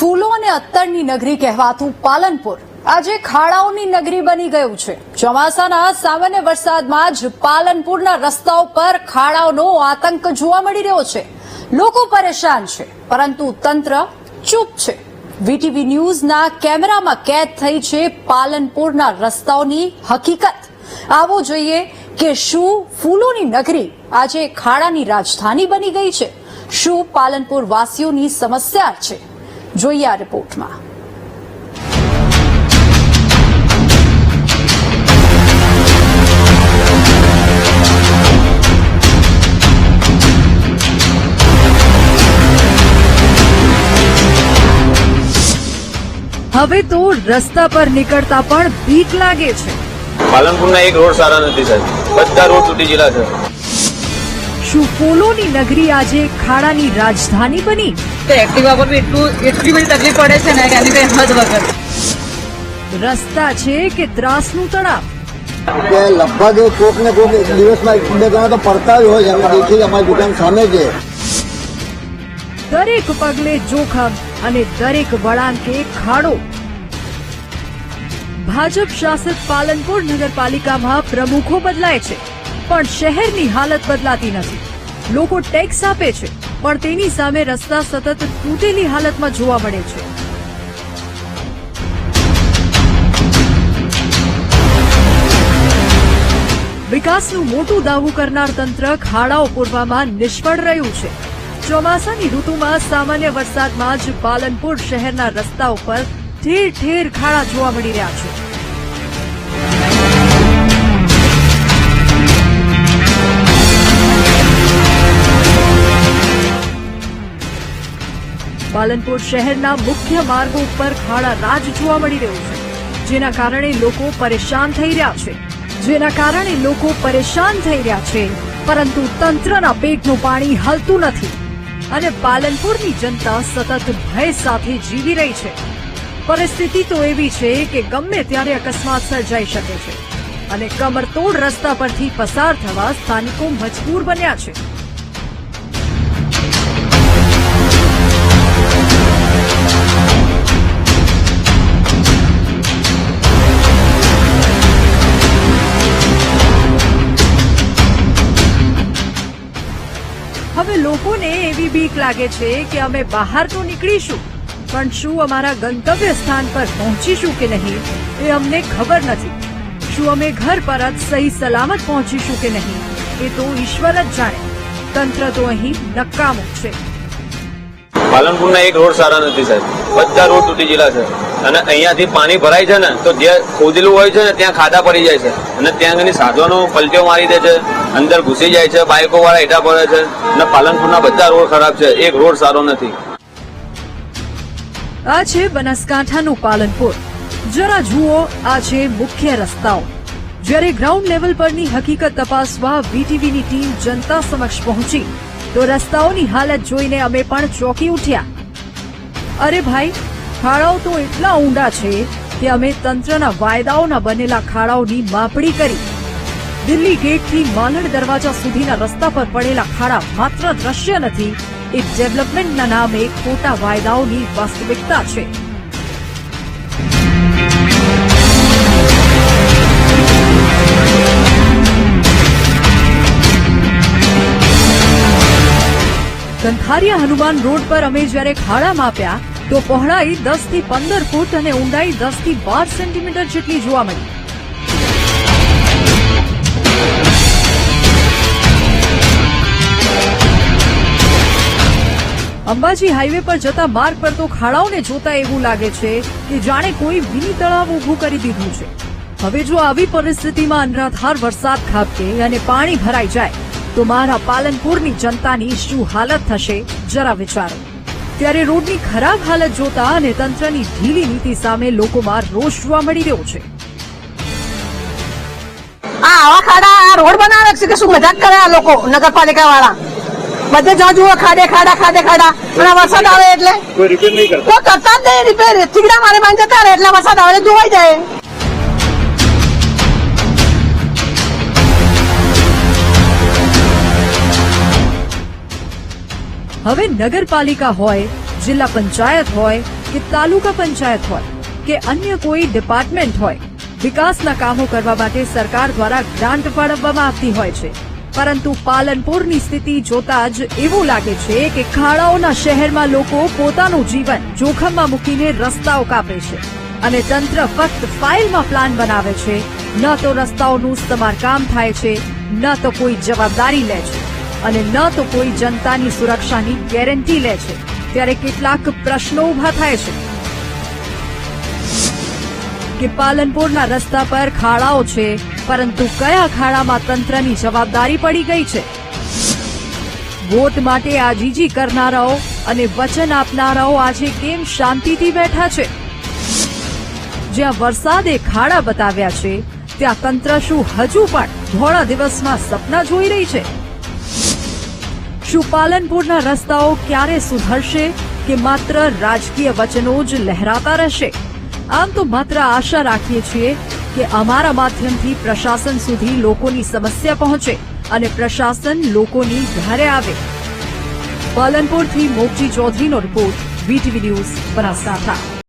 ફૂલો અને અત્તરની નગરી કહેવાતું પાલનપુર. આજે ખાડાઓની નગરી બની ગયું છે. ચોમાસાના સામાન્ય વરસાદમાં જ પાલનપુરના રસ્તાઓ પર ખાડાઓનો આતંક જોવા મળી રહ્યો છે. લોકો પરેશાન છે, પરંતુ તંત્ર ચૂપ છે. વીટીવી ન્યૂઝના કેમેરામાં કેદ થઈ છે પાલનપુરના રસ્તાઓની હકીકત. આવો જોઈએ કે શું ફૂલોની નગરી આજે ખાડાની રાજધાની બની ગઈ છે. શું પાલનપુર વાસીઓની સમસ્યા છે? જોઈએ આ રિપોર્ટમાં. હવે તો રસ્તા પર નીકળતા પણ બીક લાગે છે. પાલનપુરના એક રોડ સારા નથી સાહેબ. બધા રોડ તૂટી ગયેલા છે. શું ફૂલોની નગરી આજે ખાડાની રાજધાની બની? તો એક્ટિવા પર બી એટલું એટલી બધી તકલીફ પડે છે ને કે એની કઈ હદ વગર. રસ્તા છે કે ત્રાસનું તળાવ? કે લગભગ કોક ને કોક દિવસમાં એક બે ગણા તો પડતા જ હોય છે. અમે દેખીએ અમારી દુકાન સામે છે. દરેક પગલે જોખમ અને દરેક વળાંકે ખાડો. ભાજપ શાસિત પાલનપુર નગરપાલિકામાં પ્રમુખો બદલાય છે પણ શહેરની હાલત બદલાતી નથી. લોકો ટેક્સ આપે છે. પણ તેની સામે રસ્તા સતત તૂટેલી હાલતમાં જોવા મળે છે. વિકાસનું મોટું દાવું કરનાર તંત્ર ખાડાઓ પૂરવામાં નિષ્ફળ રહ્યું છે. ચોમાસાની ઋતુમાં સામાન્ય વરસાદમાં જ પાલનપુર શહેરના રસ્તાઓ પર ઠેર ઠેર ખાડા જોવા મળી રહ્યા છે. પાલનપુર શહેરના મુખ્ય માર્ગો ઉપર ખાડા રાજ જોવા મળી રહ્યું છે. જેના કારણે લોકો પરેશાન થઈ રહ્યા છે. જેના કારણે લોકો પરેશાન થઈ રહ્યા છે. પરંતુ તંત્રના પેટનું પાણી હલતું નથી. અને પાલનપુરની જનતા સતત ભય સાથે જીવી રહી છે. પરિસ્થિતિ તો એવી છે કે ગમે ત્યારે અકસ્માત સર્જાઈ શકે છે. અને કમરતોડ રસ્તા પરથી પસાર થવા સ્થાનિકો મજબૂર બન્યા છે. લોકોને એવી બીક લાગે છે કે અમે બહાર તો નીકળીશું. પણ શું અમારા ગંતવ્ય સ્થાન પર પહોંચીશું કે નહીં, એ અમને ખબર નથી. શું અમે ઘર પરત સહી સલામત પહોંચીશું કે નહીં, એ તો ઈશ્વર જ જાણે. તંત્ર તો અહીં નકામું છે. પાલનપુરના એક રોડ સારા નથી સાહેબ. બધા રોડ તૂટી ગયેલા છે. અને અહીંયાથી પાણી ભરાય છે ને, તો જે ખોદેલું હોય છે ને, ત્યાં ખાડા પડી જાય છે. અને ત્યાં આગળની સાધવાનો પલટીઓ મારી દે છે, અંદર ઘૂસી જાય છે બાઇકો વાળા એટા પડે છે. અને પાલનપુરના બધા રોડ ખરાબ છે. એક રોડ સારો નથી. આ છે બનાસકાંઠાનું પાલનપુર. જરા જુઓ, આ છે મુખ્ય રસ્તાઓ. જ્યારે ગ્રાઉન્ડ લેવલ પરની હકીકત તપાસવા વીટીવીની ટીમ જનતા સમક્ષ પહોંચી. તો રસ્તાઓની હાલત જોઈને અમે પણ ચોંકી ઉઠ્યા. અરે ભાઈ, ખાડાઓ તો એટલા ઊંડા છે કે અમે તંત્રના વાયદાઓના બનેલા ખાડાઓની માપણી કરી. દિલ્હી ગેટથી માલણ દરવાજા સુધીના રસ્તા પર પડેલા ખાડા માત્ર દ્રશ્ય નથી, એ ડેવલપમેન્ટના નામે ખોટા વાયદાઓની વાસ્તવિકતા છે. કંથારિયા હનુમાન રોડ પર અમે જ્યારે ખાડા માપ્યા, તો પહોળાઈ દસથી પંદર ફૂટ અને ઊંડાઈ દસથી બાર સેન્ટીમીટર જેટલી જોવા મળી. અંબાજી હાઈવે પર જતા માર્ગ પર તો ખાડાઓને જોતા એવું લાગે છે કે જાણે કોઈ મિની તળાવ ઊભું કરી દીધું છે. હવે જો આવી પરિસ્થિતિમાં અનરાધાર વરસાદ ખાબકે અને પાણી ભરાઈ જાય તો મારા પાલનપુરની જનતાની શું હાલત થશે? જરા વિચારો. ત્યારે રોડની ખરાબ હાલત જોતા અને તંત્રની ઢીલી નીતિ સામે લોકોમાં રોષ જોવા મળી રહ્યો છે. આ આવા ખાડા આ રોડ બનાવે છે કે શું મજાક કરે આ લોકો નગરપાલિકા વાળા બધે જ્યાં જુઓ ખાડે ખાડા ખાડે ખાડા. અને વરસાદ આવે એટલે? કોઈ કરતા. જ નહીં રિપેર ચીગડા મારે બાંધ જતા રહે એટલે વરસાદ આવે જોવાઈ જાય. હવે નગરપાલિકા હોય, જિલ્લા પંચાયત હોય કે તાલુકા પંચાયત હોય કે અન્ય કોઈ ડિપાર્ટમેન્ટ હોય, વિકાસના કામો કરવા માટે સરકાર દ્વારા ગ્રાન્ટ ફાળવવામાં આવતી હોય છે. પરંતુ પાલનપુરની સ્થિતિ જોતા જ એવું લાગે છે કે ખાડાઓના શહેરમાં લોકો પોતાનું જીવન જોખમમાં મૂકીને રસ્તાઓ કાપે છે અને તંત્ર ફક્ત ફાઇલમાં પ્લાન બનાવે છે. ન તો રસ્તાઓનું સમારકામ થાય છે, ન તો કોઈ જવાબદારી લે છે. અને ન તો કોઈ જનતાની સુરક્ષાની ગેરંટી લે છે. ત્યારે કેટલાક પ્રશ્નો ઊભા થાય છે કે પાલનપુરના રસ્તા પર ખાડાઓ છે, પરંતુ કયા ખાડામાં તંત્રની જવાબદારી પડી ગઈ છે? વોટ માટે આજીજી કરનારાઓ અને વચન આપનારાઓ આજે કેમ શાંતિથી બેઠા છે? જ્યાં વરસાદે ખાડા બતાવ્યા છે, ત્યાં તંત્ર શું હજુ પણ ધોળા દિવસમાં સપના જોઈ રહી છે? શું પાલનપુરના રસ્તાઓ ક્યારે સુધરશે કે માત્ર રાજકીય વચનો જ લહેરાતા રહેશે? આમ તો માત્ર આશા રાખીએ છીએ કે અમારા માધ્યમથી પ્રશાસન સુધી લોકોની સમસ્યા પહોંચે અને પ્રશાસન લોકોની ઘરે આવે. પાલનપુરથી મોગજી ચૌધરીનો રિપોર્ટ, વીટીવી ન્યૂઝ બનાસકાંઠા